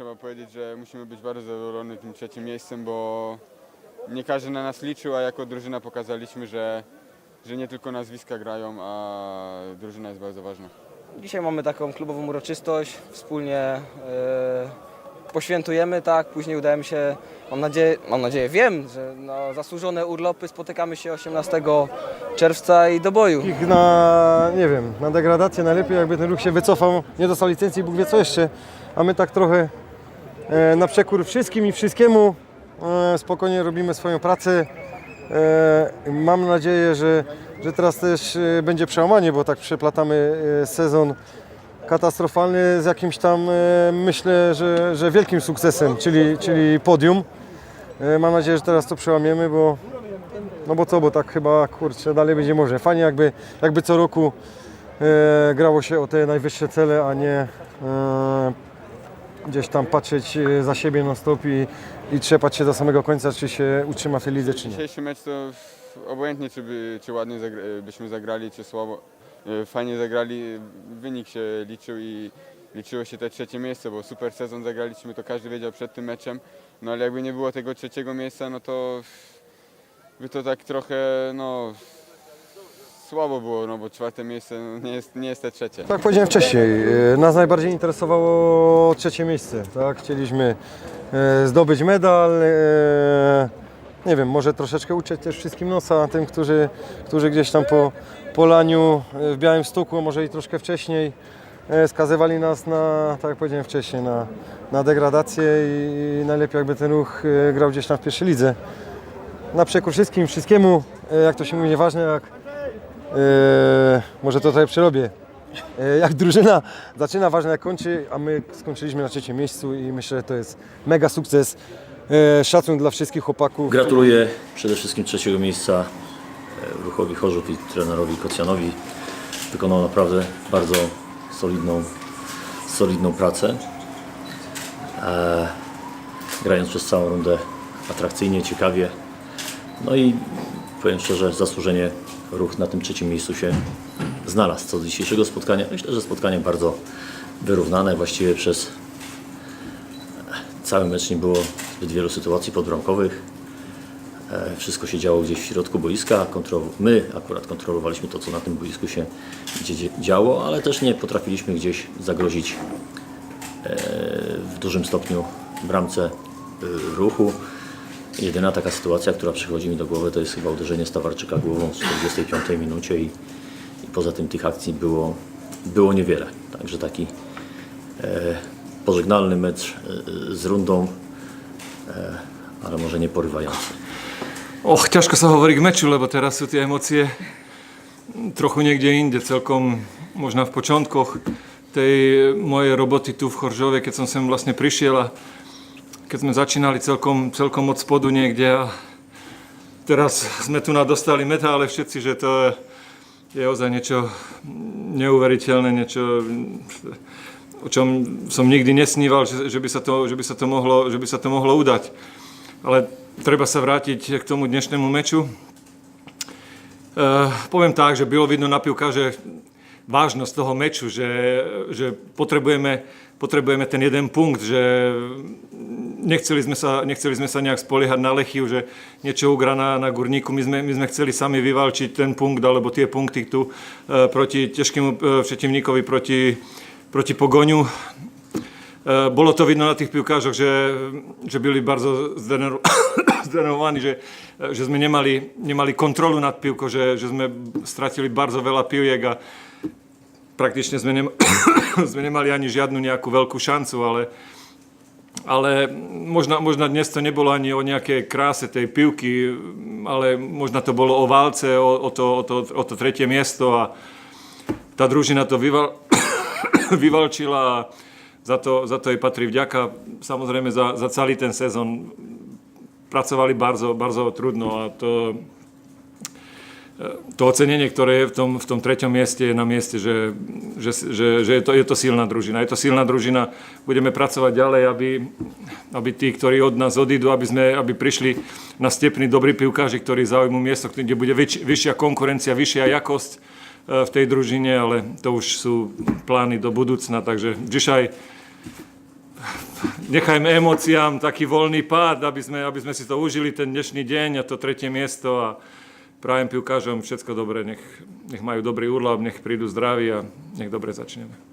trzeba powiedzieć, że musimy być bardzo zadowoleni tym trzecim miejscem, bo nie każdy na nas liczył, a jako drużyna pokazaliśmy, że, że nie tylko nazwiska grają, a drużyna jest bardzo ważna. Dzisiaj mamy taką klubową uroczystość, wspólnie e, poświętujemy, tak, później udajemy się, mam nadzieję, mam nadzieję, wiem, że na zasłużone urlopy spotykamy się 18 czerwca i do boju. Ich na, nie wiem, na degradację najlepiej jakby ten ruch się wycofał, nie dostał licencji, Bóg wie co jeszcze, a my tak trochę na przekór wszystkim i wszystkiemu e, spokojnie robimy swoją pracę. E, mam nadzieję, że, że teraz też e, będzie przełamanie, bo tak przeplatamy e, sezon katastrofalny z jakimś tam, e, myślę, że, że wielkim sukcesem, czyli, czyli podium. E, Mam nadzieję, że teraz to przełamiemy, bo no bo co, bo tak chyba kurczę dalej będzie może. Fajnie jakby, jakby co roku e, grało się o te najwyższe cele, a nie e, gdzieś tam patrzeć e, za siebie na stop i, i trzepać się do samego końca, czy się utrzyma w tej lidze, czy nie. Dzisiejszy mecz to obojętnie, czy, by, czy ładnie zagra, byśmy zagrali, czy słabo, e, fajnie zagrali, wynik się liczył i liczyło się te trzecie miejsce, bo super sezon zagraliśmy, to każdy wiedział przed tym meczem, no ale jakby nie było tego trzeciego miejsca, no to by to tak trochę, no słabo było, no bo czwarte miejsce no, nie, jest, nie jest te trzecie. Tak powiedziałem wcześniej, e, nas najbardziej interesowało trzecie miejsce. Tak? Chcieliśmy e, zdobyć medal. e, Nie wiem, może troszeczkę uciec też wszystkim nosa, tym, którzy, którzy gdzieś tam po, po laniu e, w Białym Stuku, może i troszkę wcześniej, skazywali nas na, tak jak powiedziałem wcześniej, na, na degradację i, najlepiej jakby ten ruch grał gdzieś tam w pierwszej lidze. Na przekór wszystkim, wszystkiemu, jak to się mówi, nieważne jak, może to tutaj przerobię, E, jak drużyna zaczyna, ważne jak kończy, a my skończyliśmy na trzecim miejscu i myślę, że to jest mega sukces. E, Szacun dla wszystkich chłopaków. Gratuluję przede wszystkim trzeciego miejsca e, Ruchowi Chorzów i trenerowi Kocjanowi. Wykonał naprawdę bardzo solidną, solidną pracę. E, grając przez całą rundę atrakcyjnie, ciekawie. No i powiem szczerze, zasłużenie ruch na tym trzecim miejscu się znalazł. Co do dzisiejszego spotkania, myślę, że spotkanie bardzo wyrównane. Właściwie przez cały mecz nie było zbyt wielu sytuacji podbramkowych. E, Wszystko się działo gdzieś w środku boiska. My akurat kontrolowaliśmy to, co na tym boisku się działo, ale też nie potrafiliśmy gdzieś zagrozić e, w dużym stopniu bramce e, ruchu. Jedyna taka sytuacja, która przychodzi mi do głowy, to jest chyba uderzenie Stawarczyka głową w 45 minucie i, i poza tym tych akcji było, było niewiele. Także taki e, pożegnalny mecz e, z rundą, e, ale może nie porywający. Och, ťažko sa hovorí k meču, lebo teraz sú tie emócie trochu niekde inde, celkom možno v počiatkoch tej mojej roboty tu v Choržove, keď som sem vlastne keď sme začínali celkom, celkom od spodu niekde a teraz sme tu na dostali metále všetci, že to je, je ozaj niečo neuveriteľné, niečo o čom som nikdy nesníval, že, že, by sa to, že, by sa to mohlo, že by sa to mohlo udať. Ale treba sa vrátiť k tomu dnešnému meču. Uh, poviem tak, že bylo vidno na pivkáže vážnosť toho meču, že, že potrebujeme, potrebujeme ten jeden punkt, že nechceli sme sa, nechceli sme sa nejak spoliehať na Lechiu, že niečo ugra na, na Gurníku. My sme, my sme chceli sami vyvalčiť ten punkt, alebo tie punkty tu uh, proti ťažkému uh, přetivníkovi, proti, proti Pogoniu. E, Bolo to vidno na tých pivkážoch, že, že byli bardzo zdenerv- zdenervovaní, že, že sme nemali, nemali kontrolu nad pivkou, že, že sme stratili bardzo veľa piviek a praktične sme, nem- sme nemali ani žiadnu nejakú veľkú šancu, ale, ale možno, možno dnes to nebolo ani o nejakej kráse tej pivky, ale možno to bolo o válce, o, o, to, o, to, o to tretie miesto a tá družina to vyval, vyvalčila a za to, za to jej patrí vďaka. Samozrejme za, za celý ten sezon pracovali bardzo, bardzo trudno a to, to ocenenie, ktoré je v tom, v tom treťom mieste, je na mieste, že, že, že, že je, to, je to silná družina. Je to silná družina, budeme pracovať ďalej, aby, aby tí, ktorí od nás odídu, aby, sme, aby prišli na stepní dobrí pivkáži, ktorí zaujmú miesto, kde bude väč, vyššia konkurencia, vyššia jakosť e, v tej družine, ale to už sú plány do budúcna, takže dzisiaj nechajme emóciám taký voľný pád, aby sme, aby sme si to užili ten dnešný deň a to tretie miesto a prajem pivkážom všetko dobré, nech, nech majú dobrý úrlab, nech prídu zdraví a nech dobre začneme.